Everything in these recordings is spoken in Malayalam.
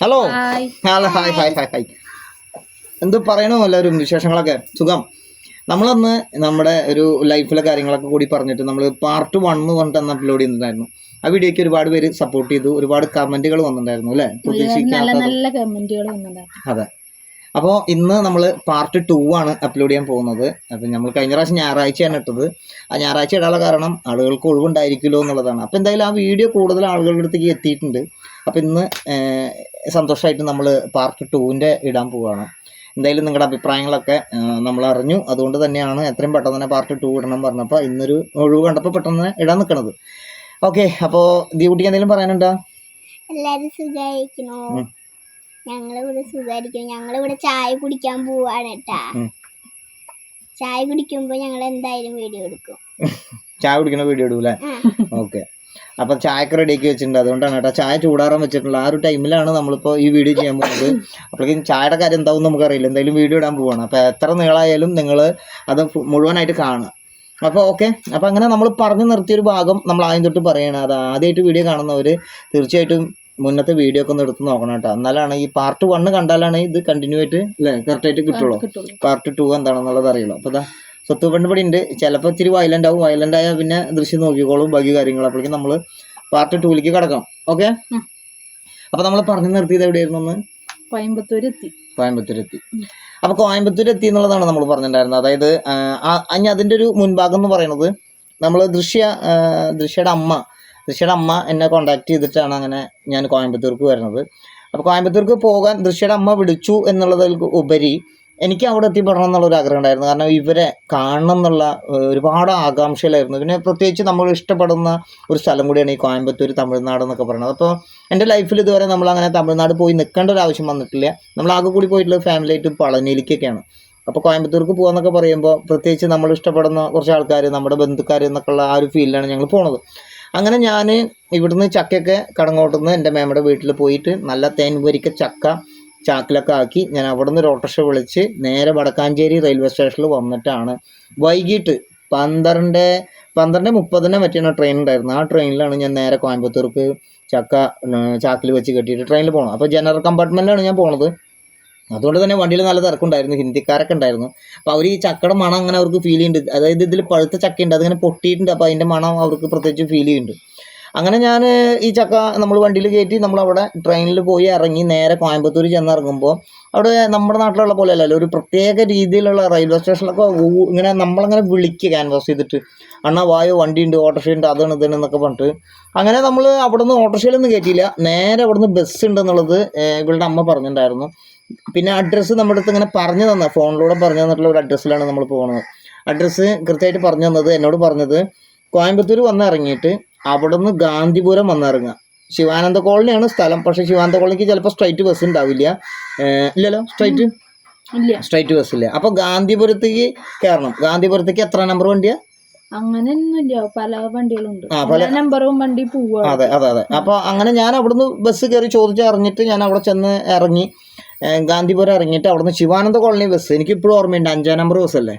Hello hello hi hi hi hi എന്ത് പറയണോ എല്ലാവരും? വിശേഷങ്ങളൊക്കെ? സുഖം? നമ്മളന്ന് നമ്മുടെ ഒരു ലൈഫിലെ കാര്യങ്ങളൊക്കെ കൂടി പറഞ്ഞിട്ട് നമ്മൾ പാർട്ട് വൺ എന്ന് പറഞ്ഞിട്ട് അന്ന് അപ്ലോഡ് ചെയ്തിട്ടുണ്ടായിരുന്നു. ആ വീഡിയോയ്ക്ക് ഒരുപാട് പേര് സപ്പോർട്ട് ചെയ്തു. ഒരുപാട് കമന്റുകൾ വന്നിട്ടുണ്ടായിരുന്നു അല്ലേ? പ്രതീക്ഷിക്കാത്ത അതെ. അപ്പോൾ ഇന്ന് നമ്മൾ പാർട്ട് ടു ആണ് അപ്ലോഡ് ചെയ്യാൻ പോകുന്നത്. അപ്പം നമ്മൾ കഴിഞ്ഞ പ്രാവശ്യം ഞായറാഴ്ചയാണ് ഇട്ടത്. ആ ഞായറാഴ്ച ഇടാനുള്ള കാരണം ആളുകൾക്ക് ഒഴിവുണ്ടായിരിക്കുമല്ലോ എന്നുള്ളതാണ്. അപ്പോൾ എന്തായാലും ആ വീഡിയോ കൂടുതൽ ആളുകളുടെ അടുത്തേക്ക് എത്തിയിട്ടുണ്ട്. അപ്പോൾ ഇന്ന് സന്തോഷമായിട്ട് നമ്മൾ പാർട്ട് ടൂവിന്റെ ഇടാൻ പോവുകയാണ് എന്തായാലും നിങ്ങളുടെ അഭിപ്രായങ്ങളൊക്കെ നമ്മൾ അറിഞ്ഞു അതുകൊണ്ട് തന്നെയാണ് എത്രയും പെട്ടെന്ന് തന്നെ പാർട്ട് ടു ഇടണം പറഞ്ഞപ്പോൾ ഇന്നൊരു ഒഴിവ് കണ്ടപ്പോൾ പെട്ടെന്ന് ഇടാൻ നിൽക്കണത് ഓക്കെ അപ്പോൾ ദീപുട്ടിക്ക് എന്തെങ്കിലും പറയാനുണ്ടോ? എല്ലാവരും സുഖമായിരിക്കണോ. ഞങ്ങളിവിടെ സുഖമായിരിക്കണം ഞങ്ങളിവിടെ ചായ കുടിക്കാൻ പോവാണ് കേട്ടാ ചായ കുടിക്കുമ്പോ ഞങ്ങൾ എന്തായാലും വീഡിയോ എടുക്കും. ചായ കുടിക്കുന്ന വീഡിയോ എടുക്കും. ഓക്കെ. അപ്പൊ ചായക്ക് റെഡിയാക്കി വെച്ചിട്ടുണ്ട്. അതുകൊണ്ടാണ് കേട്ടോ ചായ ചൂടാറാൻ വെച്ചിട്ടുള്ള ആ ഒരു ടൈമിലാണ് നമ്മളിപ്പോൾ ഈ വീഡിയോ ചെയ്യാൻ പോകുന്നത്. അപ്പോഴേക്കും ചായയുടെ കാര്യം എന്താവും നമുക്കറിയില്ല. എന്തായാലും വീഡിയോ ഇടാൻ പോവാണ്. അപ്പോൾ എത്ര നീളായാലും നിങ്ങൾ അത് മുഴുവനായിട്ട് കാണുക. അപ്പോൾ ഓക്കെ അപ്പോൾ അങ്ങനെ നമ്മൾ പറഞ്ഞു നിർത്തിയൊരു ഭാഗം നമ്മൾ ആദ്യം തൊട്ട് പറയണം. അത് ആദ്യമായിട്ട് വീഡിയോ കാണുന്നവർ തീർച്ചയായിട്ടും മുന്നത്തെ വീഡിയോ ഒക്കെ ഒന്ന് എടുത്ത് നോക്കണം കേട്ടോ. എന്നാലാണ് ഈ പാർട്ട് വണ്ണ് കണ്ടാലാണ് ഇത് കണ്ടിന്യൂ ആയിട്ട് അല്ലേ? കറക്റ്റായിട്ട് കിട്ടുള്ളൂ. പാർട്ട് ടു എന്താണെന്നുള്ളത് അറിയുള്ളൂ അപ്പോൾ സ്വത്ത് ഇവിടെ ഉണ്ട് ചിലപ്പോൾ ഇത്തിരി വയലന്റ് ആവും. വയലന്റ് ആയാൽ പിന്നെ ദൃശ്യം നോക്കിക്കോളും. ബാക്കി കാര്യങ്ങൾ അപ്പോഴേക്കും നമ്മൾ പാർട്ട് ടൂലേക്ക് കിടക്കാം ഓക്കെ. അപ്പോൾ നമ്മൾ പറഞ്ഞു നിർത്തിയത് എവിടെയായിരുന്നു ഒന്ന് കോയമ്പത്തൂർ എത്തി കോയമ്പത്തൂർ എത്തി അപ്പോൾ കോയമ്പത്തൂർ എത്തി എന്നുള്ളതാണ് നമ്മൾ പറഞ്ഞിട്ടുണ്ടായിരുന്നത്. അതായത് ഇനി അതിന്റെ ഒരു മുൻഭാഗം എന്ന് പറയുന്നത് നമ്മൾ ദൃശ്യ ദൃശ്യയുടെ അമ്മ ദൃശ്യയുടെ അമ്മ എന്നെ കോണ്ടാക്ട് ചെയ്തിട്ടാണ് അങ്ങനെ ഞാൻ കോയമ്പത്തൂർക്ക് വരുന്നത്. അപ്പോൾ കോയമ്പത്തൂർക്ക് പോകാൻ ദൃശ്യയുടെ അമ്മ വിളിച്ചു എന്നുള്ളതിൽ ഉപരി എനിക്ക് അവിടെ എത്തിപ്പെടണം എന്നുള്ള ഒരു ആഗ്രഹം ഉണ്ടായിരുന്നു. കാരണം ഇവരെ കാണണം എന്നുള്ള ഒരുപാട് ആകാംക്ഷയിലായിരുന്നു. പിന്നെ പ്രത്യേകിച്ച് നമ്മൾ ഇഷ്ടപ്പെടുന്ന ഒരു സ്ഥലം കൂടിയാണ് ഈ കോയമ്പത്തൂർ തമിഴ്നാട് എന്നൊക്കെ പറയുന്നത്. അപ്പോൾ എന്റെ ലൈഫിൽ ഇതുവരെ നമ്മൾ അങ്ങനെ തമിഴ്നാട് പോയി നിൽക്കേണ്ട ഒരു ആവശ്യം വന്നിട്ടില്ല. നമ്മൾ ആകെ കൂടി പോയിട്ടുള്ളത് ഫാമിലി ആയിട്ട് പളനിയിലേക്കൊക്കെയാണ്. അപ്പോൾ കോയമ്പത്തൂർക്ക് പോകാന്നൊക്കെ പറയുമ്പോൾ പ്രത്യേകിച്ച് നമ്മൾ ഇഷ്ടപ്പെടുന്ന കുറച്ച് ആൾക്കാർ നമ്മുടെ ബന്ധുക്കാർ എന്നൊക്കെ ഉള്ള ആ ഒരു ഫീലിലാണ് ഞങ്ങൾ പോണത്. അങ്ങനെ ഞാൻ ഇവിടുന്ന് ചക്കയൊക്കെ കടങ്ങോട്ടുനിന്ന് എന്റെ മേമയുടെ വീട്ടിൽ പോയിട്ട് നല്ല തേൻ പൊരിക്ക ചക്ക ചാക്കിലൊക്കെ ആക്കി ഞാൻ അവിടെ നിന്ന് ഓട്ടോറിക്ഷ വിളിച്ച് നേരെ വടക്കാഞ്ചേരി റെയിൽവേ സ്റ്റേഷനിൽ വന്നിട്ടാണ്. വൈകിട്ട് പന്ത്രണ്ട് പന്ത്രണ്ട് മുപ്പതിനെ പറ്റിയാണ് ട്രെയിൻ ഉണ്ടായിരുന്നത്. ആ ട്രെയിനിലാണ് ഞാൻ നേരെ കോയമ്പത്തൂർക്ക് ചക്ക ചാക്കിൽ വെച്ച് കെട്ടിയിട്ട് ട്രെയിനിൽ പോകണം അപ്പോൾ ജനറൽ കമ്പാർട്ട്മെന്റിലാണ് ഞാൻ പോണത്. അതുകൊണ്ട് തന്നെ വണ്ടിയിൽ നല്ല തിരക്കുണ്ടായിരുന്നു. ഹിന്ദിക്കാരൊക്കെ ഉണ്ടായിരുന്നു. അപ്പോൾ അവർ ഈ ചക്കയുടെ മണം അങ്ങനെ അവർക്ക് ഫീൽ ചെയ്യുന്നുണ്ട്. അതായത് ഇതിൽ പഴുത്ത ചക്കയുണ്ട്. അതിങ്ങനെ പൊട്ടിയിട്ടുണ്ട്. അപ്പോൾ അതിന്റെ മണം അവർക്ക് പ്രത്യേകിച്ച് ഫീൽ ചെയ്യുന്നുണ്ട്. അങ്ങനെ ഞാൻ ഈ ചക്ക നമ്മൾ വണ്ടിയിൽ കയറ്റി നമ്മളവിടെ ട്രെയിനിൽ പോയി ഇറങ്ങി നേരെ കോയമ്പത്തൂർ ചെന്നിറങ്ങുമ്പോൾ അവിടെ നമ്മുടെ നാട്ടിലുള്ള പോലെ അല്ലല്ലോ ഒരു പ്രത്യേക രീതിയിലുള്ള റെയിൽവേ സ്റ്റേഷനിലൊക്കെ ഇങ്ങനെ നമ്മളങ്ങനെ വിളിക്കുക ക്യാൻവാസ് ചെയ്തിട്ട്. അണ്ണാ വായോ വണ്ടിയുണ്ട് ഓട്ടോറിക്ഷ ഉണ്ട് അതാണ് ഇതാണ് എന്നൊക്കെ പറഞ്ഞിട്ട്. അങ്ങനെ നമ്മൾ അവിടെ നിന്ന് ഓട്ടോറിക്ഷയിലൊന്നും കയറ്റിയില്ല നേരെ അവിടെ നിന്ന് ബസ് ഉണ്ടെന്നുള്ളത് ഇവളുടെ അമ്മ പറഞ്ഞിട്ടുണ്ടായിരുന്നു. പിന്നെ അഡ്രസ്സ് നമ്മുടെ അടുത്ത് ഇങ്ങനെ പറഞ്ഞു തന്ന ഫോണിലൂടെ പറഞ്ഞു തന്നിട്ടുള്ള ഒരു അഡ്രസ്സിലാണ് നമ്മൾ പോകുന്നത് അഡ്രസ്സ് കൃത്യമായിട്ട് പറഞ്ഞു തന്നത് എന്നോട് പറഞ്ഞത് കോയമ്പത്തൂർ വന്ന് ഇറങ്ങിയിട്ട് അവിടെ നിന്ന് ഗാന്ധിപുരം വന്നിറങ്ങുക. ശിവാനന്ദ കോളനിയാണ് സ്ഥലം. പക്ഷെ ശിവാനന്ദ കോളനിക്ക് ചിലപ്പോൾ സ്ട്രൈറ്റ് ബസ് ഉണ്ടാവില്ല. ഇല്ലല്ലോ? സ്ട്രൈറ്റ് ഇല്ല. സ്ട്രൈറ്റ് ബസ് ഇല്ല? അപ്പോൾ ഗാന്ധിപുരത്തേക്ക് കയറണം. ഗാന്ധിപുരത്തേക്ക് എത്ര നമ്പർ അങ്ങനെയൊന്നുമില്ല പല വണ്ടികളുണ്ട്. നമ്പറും വണ്ടി പോവാ. അതെ അതെ അതെ. അപ്പോൾ അങ്ങനെ ഞാൻ അവിടുന്ന് ബസ് കയറി ചോദിച്ചറിഞ്ഞിട്ട് ഞാൻ അവിടെ ചെന്ന് ഇറങ്ങി. ഗാന്ധിപുരം ഇറങ്ങിയിട്ട് അവിടുന്ന് ശിവാനന്ദ കോളനി ബസ്. എനിക്ക് ഇപ്പോഴും ഓർമ്മയുണ്ട്. അഞ്ചാം നമ്പർ ബസ് അല്ലേ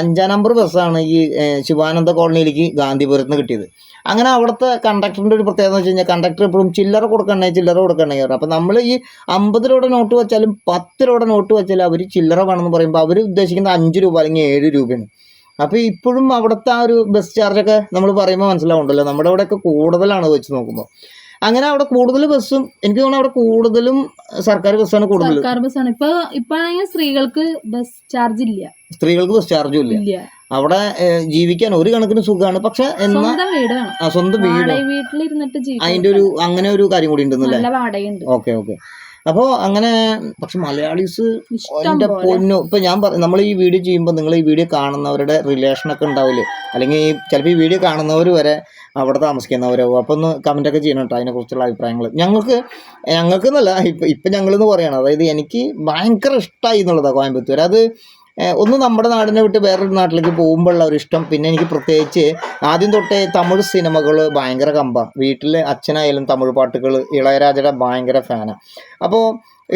അഞ്ചാം നമ്പർ. ബസ്സാണ് ഈ ശിവാനന്ദ കോളനിയിലേക്ക് ഗാന്ധിപുരത്ത് നിന്ന് കിട്ടിയത്. അങ്ങനെ അവിടുത്തെ കണ്ടക്ടറിന്റെ ഒരു പ്രത്യേകത എന്ന് വെച്ച് കഴിഞ്ഞാൽ കണ്ടക്ടർ എപ്പോഴും ചില്ലറ കൊടുക്കണേ ചില്ലറ കൊടുക്കണേ കയറും അപ്പോൾ നമ്മൾ ഈ അമ്പത് രൂപയുടെ നോട്ട് വെച്ചാലും പത്ത് രൂപയുടെ നോട്ട് വെച്ചാലും അവർ ചില്ലറ വേണമെന്ന് പറയുമ്പോൾ അവർ ഉദ്ദേശിക്കുന്നത് അഞ്ച് രൂപ അല്ലെങ്കിൽ ഏഴ് രൂപയാണ്. അപ്പോൾ ഇപ്പോഴും അവിടുത്തെ ആ ഒരു ബസ് ചാർജൊക്കെ നമ്മൾ പറയുമ്പോൾ മനസ്സിലാവുണ്ടല്ലോ നമ്മുടെ ഇവിടെയൊക്കെ കൂടുതലാണ് വെച്ച് നോക്കുമ്പോൾ അങ്ങനെ അവിടെ കൂടുതൽ ബസ്സും എനിക്ക് തോന്നുന്നു അവിടെ കൂടുതലും സർക്കാർ ബസ്സാണ് കൂടുതൽ സർക്കാർ ബസ്സാണ് ഇപ്പൊ സ്ത്രീകൾക്ക് ബസ് ചാർജ് ഇല്ല. സ്ത്രീകൾക്ക് ബസ് ചാർജും ഇല്ല. അവിടെ ജീവിക്കാൻ ഒരു കണക്കിന് സുഖമാണ് പക്ഷെ എന്നാൽ സ്വന്തം വീട്. വീട്ടിലിരുന്നിട്ട് അതിന്റെ ഒരു അങ്ങനെ ഒരു കാര്യം കൂടി ഉണ്ടെന്നല്ലേ? Okay okay. അപ്പോൾ അങ്ങനെ പക്ഷെ മലയാളീസ് എന്റെ എന്റെ പൊന്നു ഇപ്പൊ ഞാൻ പറഞ്ഞു നമ്മൾ ഈ വീഡിയോ ചെയ്യുമ്പോൾ നിങ്ങൾ ഈ വീഡിയോ കാണുന്നവരുടെ റിലേഷനൊക്കെ ഉണ്ടാവില്ലേ? അല്ലെങ്കിൽ ചിലപ്പോൾ ഈ വീഡിയോ കാണുന്നവർ വരെ അവിടെ താമസിക്കുന്നവരോ അപ്പോൾ ഒന്ന് കമന്റ് ഒക്കെ ചെയ്യണം കേട്ടോ അതിനെക്കുറിച്ചുള്ള അഭിപ്രായങ്ങൾ ഞങ്ങൾക്ക് ഞങ്ങൾക്ക് എന്നല്ല ഇപ്പം ഇപ്പം ഞങ്ങളെന്ന് പറയണം. അതായത് എനിക്ക് ഭയങ്കര ഇഷ്ടമായി എന്നുള്ളതാണ് കോയമ്പത്തൂർ അത് ഒന്ന് നമ്മുടെ നാടിനെ വിട്ട് വേറൊരു നാട്ടിലേക്ക് പോകുമ്പോഴുള്ള ഒരു ഇഷ്ടം. പിന്നെ എനിക്ക് പ്രത്യേകിച്ച് ആദ്യം തൊട്ടേ തമിഴ് സിനിമകൾ ഭയങ്കര കമ്പ. വീട്ടിൽ അച്ഛനായാലും തമിഴ് പാട്ടുകൾ ഇളയരാജയുടെ ഭയങ്കര ഫാനാണ് അപ്പോൾ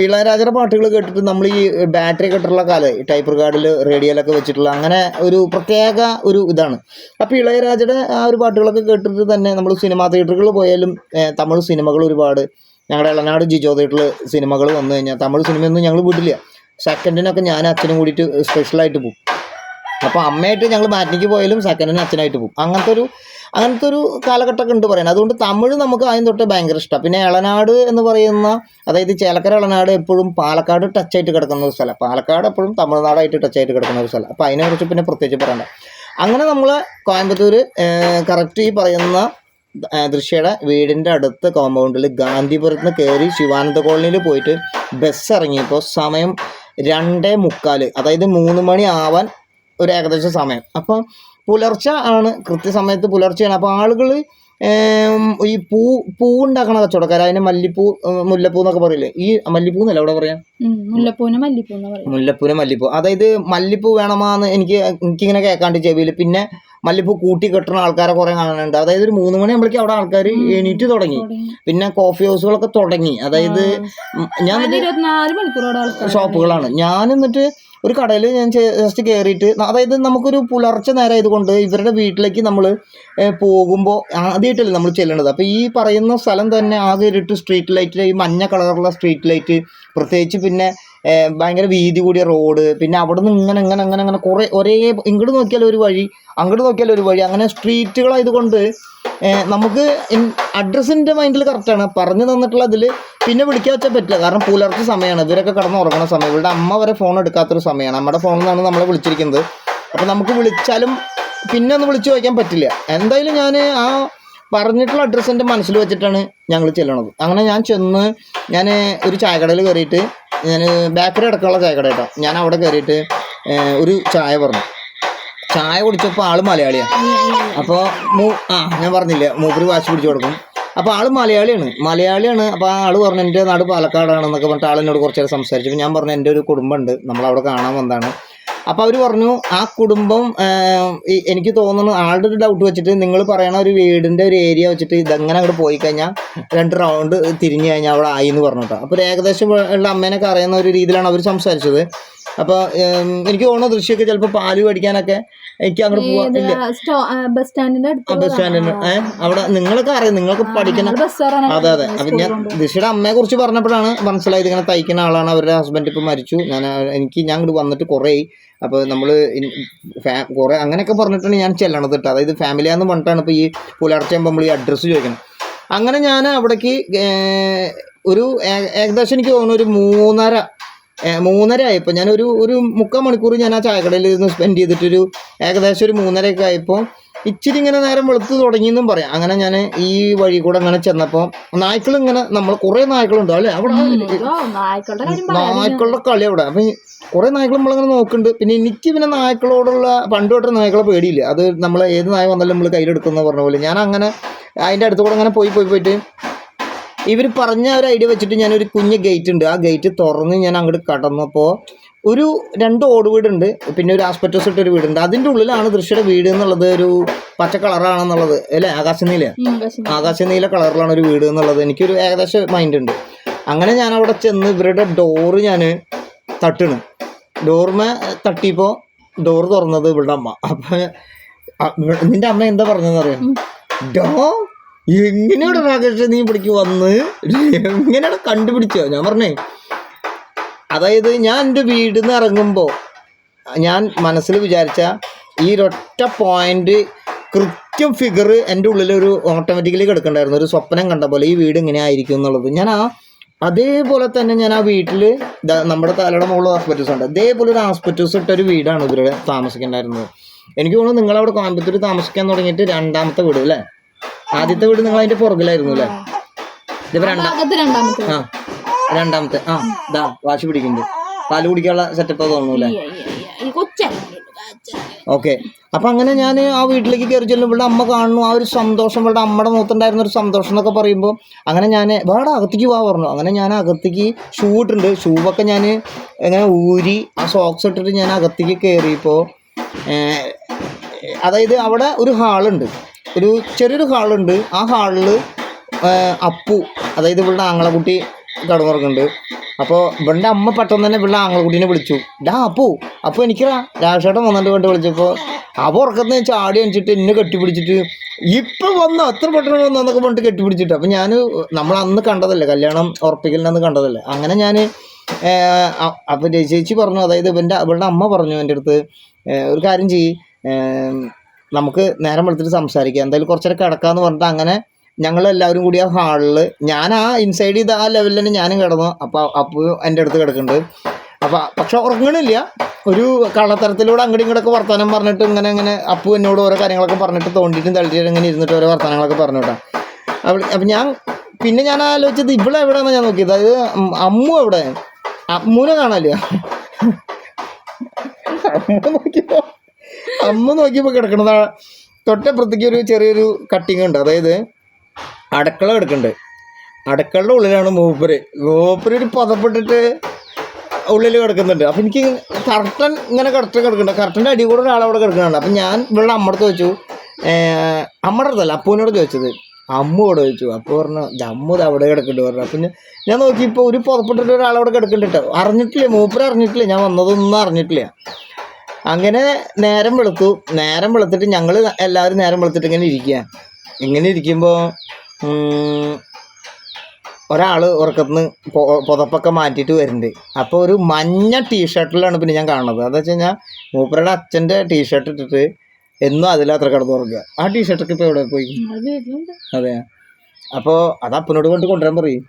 ഇളയരാജയുടെ പാട്ടുകൾ കേട്ടിട്ട് നമ്മൾ ഈ ബാറ്ററി കെട്ടുള്ള കാലം ടൈപ്പ് റിക്കാർഡിൽ റേഡിയോയിലൊക്കെ വെച്ചിട്ടുള്ള അങ്ങനെ ഒരു പ്രത്യേക ഒരു ഇതാണ്. അപ്പോൾ ഇളയരാജയുടെ ആ ഒരു പാട്ടുകളൊക്കെ കേട്ടിട്ട് തന്നെ നമ്മൾ സിനിമാ തിയേറ്ററുകളിൽ പോയാലും തമിഴ് സിനിമകൾ ഒരുപാട്. ഞങ്ങളുടെ ഇളനാട് ജിജോ തിയേറ്ററിൽ സിനിമകൾ വന്നു കഴിഞ്ഞാൽ തമിഴ് സിനിമയൊന്നും ഞങ്ങൾ വിടില്ല. സെക്കൻഡിനൊക്കെ ഞാൻ അച്ഛനും കൂടിയിട്ട് സ്പെഷ്യലായിട്ട് പോകും അപ്പോൾ അമ്മയായിട്ട് ഞങ്ങൾ മാറ്റിനിക്ക് പോയാലും സെക്കൻഡിന് അച്ഛനായിട്ട് പോകും അങ്ങനത്തെ ഒരു അങ്ങനത്തെ ഒരു കാലഘട്ടമൊക്കെ ഉണ്ട് പറയുന്നത് അതുകൊണ്ട് തമിഴ് നമുക്ക് ആദ്യം തൊട്ട് ഭയങ്കര ഇഷ്ടമാണ് പിന്നെ ഇളനാട് എന്ന് പറയുന്ന അതായത് ചേലക്കര ഇളനാട് എപ്പോഴും പാലക്കാട് ടച്ച് ആയിട്ട് കിടക്കുന്ന ഒരു സ്ഥലം. പാലക്കാട് എപ്പോഴും തമിഴ്നാടായിട്ട് ടച്ച് ആയിട്ട് കിടക്കുന്ന ഒരു സ്ഥലം. അപ്പോൾ അതിനെക്കുറിച്ച് പിന്നെ പ്രത്യേകിച്ച് പറയണ്ട. അങ്ങനെ നമ്മൾ കോയമ്പത്തൂർ കറക്റ്റ് ഈ പറയുന്ന ദൃശ്യയുടെ വീടിന്റെ അടുത്ത കോമ്പൗണ്ടിൽ ഗാന്ധിപുരത്ത് നിന്ന് കയറി ശിവാനന്ദ കോളനിയിൽ പോയിട്ട് ബസ് ഇറങ്ങിയപ്പോൾ സമയം രണ്ടേ മുക്കാൽ അതായത് മൂന്ന് മണി ആവാൻ ഒരു ഏകദേശം സമയം. അപ്പം പുലർച്ചെ ആണ് കൃത്യസമയത്ത് പുലർച്ചയാണ്. അപ്പോൾ ആളുകൾ ഈ പൂ പൂ ഉണ്ടാക്കണ കച്ചവടക്കാർ അതിന് മല്ലിപ്പൂ മുല്ലപ്പൂ എന്നൊക്കെ പറയില്ലേ? ഈ മല്ലിപ്പൂ എന്നല്ല അവിടെ പറയാം? മുല്ലപ്പൂനെ മുല്ലപ്പൂവിനെ മല്ലിപ്പൂ മുല്ലപ്പൂനെ മല്ലിപ്പൂ. അതായത് മല്ലിപ്പൂ വേണമാന്ന് എനിക്ക് എനിക്കിങ്ങനെ കേൾക്കാണ്ട് ചെവിയിൽ പിന്നെ മല്ലിപ്പൂ കൂട്ടി കെട്ടുന്ന ആൾക്കാരെ കുറെ കാണാനുണ്ട്. അതായത് ഒരു മൂന്ന് മണിയാകുമ്പോഴേക്കും അവിടെ ആൾക്കാർ എണീറ്റ് തുടങ്ങി. പിന്നെ കോഫി ഹൗസുകളൊക്കെ തുടങ്ങി. അതായത് ഞാൻ ഷോപ്പുകളാണ്. ഞാൻ എന്നിട്ട് ഒരു കടയിൽ ഞാൻ ജസ്റ്റ് കയറിയിട്ട് അതായത് നമുക്കൊരു പുലർച്ചെ നേരം ആയതുകൊണ്ട് ഇവരുടെ വീട്ടിലേക്ക് നമ്മൾ പോകുമ്പോൾ ആദ്യമായിട്ടല്ലേ നമ്മൾ ചെല്ലേണ്ടത്. അപ്പോൾ ഈ പറയുന്ന സ്ഥലം തന്നെ ആകെ ഇരുട്ട് സ്ട്രീറ്റ് ലൈറ്റിൽ ഈ മഞ്ഞ കളറുള്ള സ്ട്രീറ്റ് ലൈറ്റ് പ്രത്യേകിച്ച് പിന്നെ ഭയങ്കര വീതി കൂടിയ റോഡ് പിന്നെ അവിടെ നിന്ന് ഇങ്ങനെ ഇങ്ങനെ അങ്ങനെ അങ്ങനെ കുറേ ഒരേ ഇങ്ങോട്ട് നോക്കിയാൽ ഒരു വഴി അങ്ങോട്ട് നോക്കിയാൽ ഒരു വഴി അങ്ങനെ സ്ട്രീറ്റുകളായതുകൊണ്ട് നമുക്ക് അഡ്രസ്സിന്റെ മൈൻഡിൽ കറക്റ്റാണ് പറഞ്ഞു തന്നിട്ടുള്ള അതിൽ പിന്നെ വിളിക്കാൻ വെച്ചാൽ പറ്റില്ല. കാരണം പുലർച്ചെ സമയമാണ് ഇവരൊക്കെ കിടന്ന് ഉറങ്ങുന്ന സമയം. ഇവരുടെ അമ്മ വരെ ഫോൺ എടുക്കാത്തൊരു സമയമാണ് നമ്മുടെ ഫോണിൽ നിന്നാണ് നമ്മളെ വിളിച്ചിരിക്കുന്നത്. അപ്പോൾ നമുക്ക് വിളിച്ചാലും പിന്നെ ഒന്ന് വിളിച്ചു ചോദിക്കാൻ പറ്റില്ല. എന്തായാലും ഞാൻ ആ പറഞ്ഞിട്ടുള്ള അഡ്രസ്സ് എന്റെ മനസ്സിൽ വെച്ചിട്ടാണ് ഞങ്ങൾ ചെല്ലണത്. അങ്ങനെ ഞാൻ ചെന്ന് ഞാൻ ഒരു ചായക്കടയിൽ കയറിയിട്ട് ഞാൻ ബേക്കറി അടക്കമുള്ള ചായക്കട കേട്ടോ. ഞാൻ അവിടെ കയറിയിട്ട് ഒരു ചായ പറഞ്ഞു. ചായ കുടിച്ചപ്പോൾ ആൾ മലയാളിയാണ് അപ്പോൾ മൂ ആ ഞാൻ പറഞ്ഞില്ലേ മൂപ്പര് വാശി പിടിച്ചു കൊടുക്കും. അപ്പോൾ ആൾ മലയാളിയാണ്. മലയാളിയാണ്. അപ്പോൾ ആൾ പറഞ്ഞു എന്റെ നാട് പാലക്കാടാണെന്നൊക്കെ പറഞ്ഞിട്ട് ആളെന്നോട് കുറച്ച് നേരം സംസാരിച്ചു ഞാൻ പറഞ്ഞു എന്റെ ഒരു കുടുംബമുണ്ട്. നമ്മളവിടെ കാണാൻ വന്നതാണ്. അപ്പോൾ അവർ പറഞ്ഞു ആ കുടുംബം എനിക്ക് തോന്നുന്നു ആളുടെ ഒരു ഡൗട്ട് വെച്ചിട്ട് നിങ്ങൾ പറയണ ഒരു വീടിന്റെ ഒരു ഏരിയ വെച്ചിട്ട് ഇതെങ്ങനെ അങ്ങോട്ട് പോയി കഴിഞ്ഞാൽ രണ്ട് റൗണ്ട് തിരിഞ്ഞു കഴിഞ്ഞാൽ അവിടെ ആയി എന്ന് പറഞ്ഞു കേട്ടോ അപ്പോൾ ഏകദേശം ഉള്ള അമ്മേനൊക്കെ അറിയുന്ന ഒരു രീതിയിലാണ് അവർ സംസാരിച്ചത്. അപ്പോൾ എനിക്ക് തോന്നുന്നു ദൃശ്യമൊക്കെ ചിലപ്പോൾ പാൽ മേടിക്കാനൊക്കെ എനിക്ക് അങ്ങോട്ട് പോവാ ബസ് സ്റ്റാൻഡിന്റെ ബസ് സ്റ്റാൻഡിന് ഏഹ് അവിടെ നിങ്ങളൊക്കെ അറിയാം നിങ്ങൾക്ക് പഠിക്കണം അതെ അതെ. അപ്പം ഞാൻ ദിശയുടെ അമ്മയെ കുറിച്ച് പറഞ്ഞപ്പോഴാണ് മനസ്സിലായത് ഇങ്ങനെ തയ്ക്കുന്ന ആളാണ് അവരുടെ ഹസ്ബൻഡ് ഇപ്പം മരിച്ചു. ഞാൻ എനിക്ക് ഞാൻ ഇങ്ങോട്ട് വന്നിട്ട് കുറേ അപ്പോൾ നമ്മൾ കുറേ അങ്ങനെയൊക്കെ പറഞ്ഞിട്ടാണ് ഞാൻ ചെല്ലണത് കേട്ടോ അതായത് ഫാമിലിയാന്ന് പറഞ്ഞിട്ടാണ് ഇപ്പോൾ ഈ പുലർച്ചെ നമ്മൾ ഈ അഡ്രസ്സ് ചോദിക്കണം അങ്ങനെ ഞാൻ അവിടേക്ക് ഒരു ഏകദേശം എനിക്ക് തോന്നുന്നു ഒരു മൂന്നര മൂന്നര ആയപ്പോൾ ഞാൻ ഒരു ഒരു മുക്കാൽ മണിക്കൂർ ഞാൻ ആ ചായക്കടയിൽ ഇരുന്ന് സ്പെൻഡ് ചെയ്തിട്ടൊരു ഏകദേശം ഒരു മൂന്നരയൊക്കെ ആയപ്പോൾ ഇച്ചിരി ഇങ്ങനെ നേരം വെളുത്ത് തുടങ്ങിയെന്നും പറയാം. അങ്ങനെ ഞാൻ ഈ വഴി കൂടെ അങ്ങനെ ചെന്നപ്പോൾ നായ്ക്കൾ ഇങ്ങനെ നമ്മൾ കുറേ നായ്ക്കളുണ്ട് അല്ലേ? അവിടെ നായ്ക്കളുടെ കളി അവിടെ. അപ്പം കുറേ നായ്ക്കൾ നമ്മളിങ്ങനെ നോക്കുന്നുണ്ട്. പിന്നെ എനിക്ക് പിന്നെ നായ്ക്കളോടുള്ള പണ്ട് തൊട്ട് നായ്ക്കളെ പേടിയില്ല. അത് നമ്മൾ ഏത് നായ വന്നാലും നമ്മൾ കയ്യിലെടുക്കുന്ന പറഞ്ഞ പോലെ. ഞാൻ അങ്ങനെ അതിന്റെ അടുത്ത് കൂടെ അങ്ങനെ പോയി പോയി പോയിട്ട് ഇവർ പറഞ്ഞ ഒരു ഐഡിയ വെച്ചിട്ട് ഞാനൊരു കുഞ്ഞ് ഗേറ്റ് ഉണ്ട് ആ ഗേറ്റ് തുറന്ന് ഞാൻ അങ്ങോട്ട് കടന്നപ്പോൾ ഒരു രണ്ട് ഓട് വീടുണ്ട്. പിന്നെ ഒരു ആസ്പെറ്റോസ് ഇട്ടൊരു വീടുണ്ട്. അതിന്റെ ഉള്ളിലാണ് ദൃശ്യയുടെ വീട് എന്നുള്ളത് ഒരു പച്ച കളറാണെന്നുള്ളത്. അല്ലേ? ആകാശനീല? നീല ആകാശ ആകാശനീല കളറിലാണ് ഒരു വീട് എന്നുള്ളത്. എനിക്കൊരു ഏകദേശം മൈൻഡ് ഉണ്ട്. അങ്ങനെ ഞാൻ അവിടെ ചെന്ന് ഇവരുടെ ഡോറ് ഞാൻ തട്ടണ്. ഡോർമ തട്ടിയപ്പോൾ ഡോർ തുറന്നത് ഇവളുടെ അമ്മ. അപ്പം നിന്റെ അമ്മ എന്താ പറഞ്ഞതെന്ന് അറിയാം? ഡോ എങ്ങനെയാണ് രാകേഷ് നീ ഇവിടേക്ക് വന്ന്? എങ്ങനെയാണ് കണ്ടുപിടിച്ചോ ഞാൻ പറഞ്ഞേ അതായത് ഞാൻ എന്റെ വീട് നിന്ന് ഇറങ്ങുമ്പോൾ ഞാൻ മനസ്സിൽ വിചാരിച്ച ഈ ഒരൊറ്റ പോയിന്റ് കൃത്യം ഫിഗർ എന്റെ ഉള്ളിലൊരു ഒരു ഓട്ടോമാറ്റിക്കലി കിടക്കണ്ടായിരുന്നു. ഒരു സ്വപ്നം കണ്ട പോലെ ഈ വീട് ഇങ്ങനെ ആയിരിക്കും എന്നുള്ളത്. ഞാൻ ആ അതേപോലെ തന്നെ ഞാൻ ആ വീട്ടിൽ നമ്മുടെ തലയുടെ മുകളിൽ ഹോസ്പിറ്റൽസ് ഉണ്ട്. അതേപോലെ ഒരു ഹോസ്പിറ്റൽസ് ഇട്ട ഒരു വീടാണ് ഇവരുടെ താമസിക്കേണ്ടായിരുന്നത്. എനിക്ക് തോന്നുന്നു നിങ്ങളവിടെ കോയമ്പത്തൂർ താമസിക്കാൻ തുടങ്ങിയിട്ട് രണ്ടാമത്തെ വീട് അല്ലേ? ആദ്യത്തെ വീട് നിങ്ങൾ അതിന്റെ പുറകിലായിരുന്നു അല്ലേ? ഇതിപ്പോൾ രണ്ടാം രണ്ടാമത്തെ ആ. രണ്ടാമത്തെ. ആ ഇതാ വാശി പിടിക്കുന്നുണ്ട്. പാൽ കുടിക്കാനുള്ള സെറ്റപ്പ് ഈ ഓക്കെ. അപ്പൊ അങ്ങനെ ഞാൻ ആ വീട്ടിലേക്ക് കയറി ചെല്ലും ഇവിടെ അമ്മ കാണുന്നു. ആ ഒരു സന്തോഷം ഇവിടെ അമ്മയുടെ മുഖത്തുണ്ടായിരുന്ന ഒരു സന്തോഷം എന്നൊക്കെ പറയുമ്പോൾ അങ്ങനെ ഞാൻ വേറെ അകത്തേക്ക് വാ പറഞ്ഞു. അങ്ങനെ ഞാൻ അകത്തേക്ക് ഷൂ ഇട്ടുണ്ട് ഷൂവൊക്കെ ഞാൻ ഇങ്ങനെ ഊരി ആ സോക്സ് ഇട്ടിട്ട് ഞാൻ അകത്തേക്ക് കയറിയപ്പോൾ അതായത് അവിടെ ഒരു ഹാളുണ്ട് ഒരു ചെറിയൊരു ഹാളുണ്ട് ആ ഹാളിൽ അപ്പു അതായത് ഇവളുടെ ആങ്ങളക്കുട്ടി കടന്നുറങ്ങുന്നുണ്ട്. അപ്പോൾ ഇവളുടെ അമ്മ പെട്ടെന്ന് തന്നെ ഇവളുടെ ആങ്ങളക്കുട്ടീനെ വിളിച്ചു. ഡാ അപ്പു അപ്പു എനിക്കറാ രാജേട്ടൻ വന്നിട്ട് കൊണ്ട് വിളിച്ചപ്പോൾ അവ ഉറക്കത്തിന് ചാടി അണിച്ചിട്ട് എന്നെ കെട്ടിപ്പിടിച്ചിട്ട് ഇപ്പൊ വന്ന അത്ര പെട്ടെന്ന് വന്നു എന്നൊക്കെ പറഞ്ഞിട്ട് കെട്ടിപ്പിടിച്ചിട്ട്. അപ്പൊ ഞാൻ നമ്മൾ അന്ന് കണ്ടതല്ലേ കല്യാണം ഉറപ്പിക്കലിനന്ന് കണ്ടതല്ലേ. അങ്ങനെ ഞാൻ അപ്പൊ ചേച്ചി പറഞ്ഞു അതായത് ഇവന്റെ ഇവളുടെ അമ്മ പറഞ്ഞു എന്റെ അടുത്ത് ഒരു കാര്യം ചെയ്യ്. നമുക്ക് നേരം വെളുത്തിട്ട് സംസാരിക്കാം. എന്തായാലും കുറച്ചേരം കിടക്കാന്ന് പറഞ്ഞിട്ട് അങ്ങനെ ഞങ്ങൾ എല്ലാവരും കൂടി ആ ഹാളിൽ ഞാൻ ആ ഇൻസൈഡ് ചെയ്ത് ആ ലെവലിൽ തന്നെ ഞാനും കിടന്നു. അപ്പോൾ അപ്പോൾ എന്റെ അടുത്ത് കിടക്കുന്നുണ്ട്. അപ്പോൾ പക്ഷെ ഉറങ്ങണില്ല. ഒരു കള്ളത്തരത്തിലൂടെ അങ്ങോട്ടും ഇങ്ങോട്ടൊക്കെ വർത്തമാനം പറഞ്ഞിട്ട് ഇങ്ങനെ ഇങ്ങനെ അപ്പു എന്നോട് ഓരോ കാര്യങ്ങളൊക്കെ പറഞ്ഞിട്ട് തോണ്ടിയിട്ടും തള്ളിയിട്ടും ഇങ്ങനെ ഇരുന്നിട്ട് ഓരോ വർത്തമാനങ്ങളൊക്കെ പറഞ്ഞു കേട്ടോ. അവൾ അപ്പം ഞാൻ പിന്നെ ഞാൻ ആലോചിച്ചത് ഇവിടെ എവിടെയാണ് ഞാൻ നോക്കിയത്? അതായത് അമ്മു എവിടെ? അമ്മുനെ കാണാനില്ല. അമ്മ നോക്കിയപ്പോ അമ്മ നോക്കിയപ്പോ കിടക്കണത്. ആ തൊട്ടപ്പുറത്തേക്ക് ഒരു ചെറിയൊരു കട്ടിങ് ഉണ്ട്. അതായത് അടുക്കള കിടക്കുന്നുണ്ട് അടുക്കളയുടെ ഉള്ളിലാണ് മൂപ്പര്. മൂപ്പര് ഒരു പതപ്പെട്ടിട്ട് ഉള്ളിൽ കിടക്കുന്നുണ്ട്. അപ്പം എനിക്ക് കർട്ടൻ ഇങ്ങനെ കറക്റ്റ് കിടക്കുന്നുണ്ട്. കർട്ടന്റെ അടി കൂടെ അവിടെ കിടക്കുന്നുണ്ട്. അപ്പം ഞാൻ ഇവിടെ അമ്മടുത്ത് ചോദിച്ചു അമ്മയുടെ അടുത്തല്ല അപ്പൂനോട് ചോദിച്ചത്. അമ്മയോട് ചോദിച്ചു. അപ്പോൾ പറഞ്ഞു ജമ്മു ഇത് അവിടെ കിടക്കുന്നുണ്ട്. പറഞ്ഞു. അപ്പം ഞാൻ നോക്കി നോക്കിയപ്പോൾ ഒരു പുറപ്പെട്ടിട്ട് അവിടെ കിടക്കുന്നുണ്ട് കേട്ടോ അറിഞ്ഞിട്ടില്ല മൂപ്പര് അറിഞ്ഞിട്ടില്ല. ഞാൻ വന്നതൊന്നും അറിഞ്ഞിട്ടില്ല. അങ്ങനെ നേരം വെളുത്തു. നേരം വെളുത്തിട്ട് ഞങ്ങൾ എല്ലാവരും നേരം വെളുത്തിട്ട് ഇങ്ങനെ ഇരിക്കുക ഇങ്ങനെ ഇരിക്കുമ്പോൾ ഒരാൾ ഉറക്കത്തുനിന്ന് പുതപ്പൊക്കെ മാറ്റിയിട്ട് വരുന്നുണ്ട് അപ്പോൾ ഒരു മഞ്ഞ ടീഷർട്ടിലാണ് പിന്നെ ഞാൻ കാണുന്നത് അതെന്ന് വെച്ച് കഴിഞ്ഞാൽ മൂപ്പരുടെ അച്ഛന്റെ ടീഷർട്ട് ഇട്ടിട്ട് എന്നും അതിലത്ര കിടന്ന് ഉറങ്ങുക. ആ ടീഷർട്ടൊക്കെ ഇപ്പോൾ എവിടെ പോയി? അത്. അപ്പോൾ അത് അപ്പനോട് കൊണ്ട് കൊണ്ടുവരാൻ പറയും.